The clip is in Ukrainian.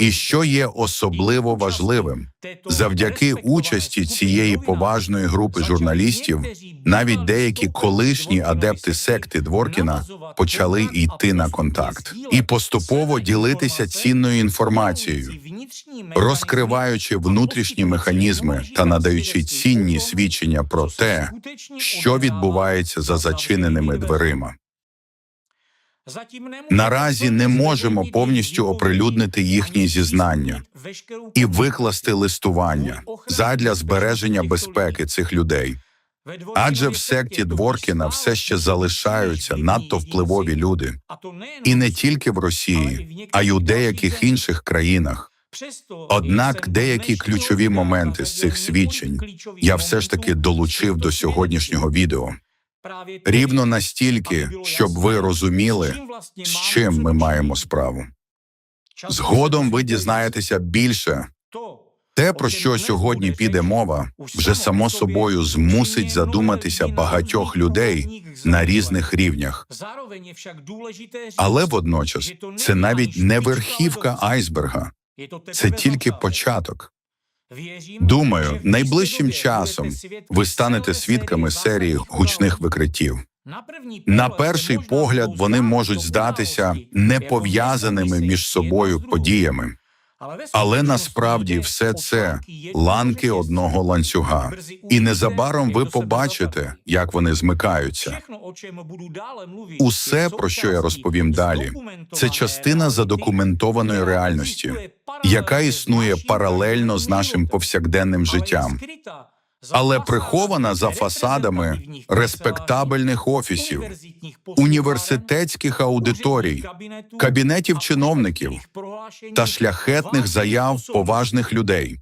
І що є особливо важливим, завдяки участі цієї поважної групи журналістів, навіть деякі колишні адепти секти Дворкіна почали йти на контакт і поступово ділитися цінною інформацією, розкриваючи внутрішні механізми та надаючи цінні свідчення про те, що відбувається за зачиненими дверима. Наразі не можемо повністю оприлюднити їхні зізнання і викласти листування задля збереження безпеки цих людей. Адже в секті Дворкіна все ще залишаються надто впливові люди, і не тільки в Росії, а й у деяких інших країнах. Однак деякі ключові моменти з цих свідчень я все ж таки долучив до сьогоднішнього відео. Рівно настільки, щоб ви розуміли, з чим ми маємо справу. Згодом ви дізнаєтеся більше. Те, про що сьогодні піде мова, вже само собою змусить задуматися багатьох людей на різних рівнях. Але водночас це навіть не верхівка айсберга, це тільки початок. Думаю, найближчим часом ви станете свідками серії гучних викриттів. На перший погляд вони можуть здатися непов'язаними між собою подіями, але насправді все це ланки одного ланцюга, і незабаром ви побачите, як вони змикаються. Усе, про що я розповім далі, це частина задокументованої реальності, яка існує паралельно з нашим повсякденним життям, але прихована за фасадами респектабельних офісів, університетських аудиторій, кабінетів чиновників та шляхетних заяв поважних людей.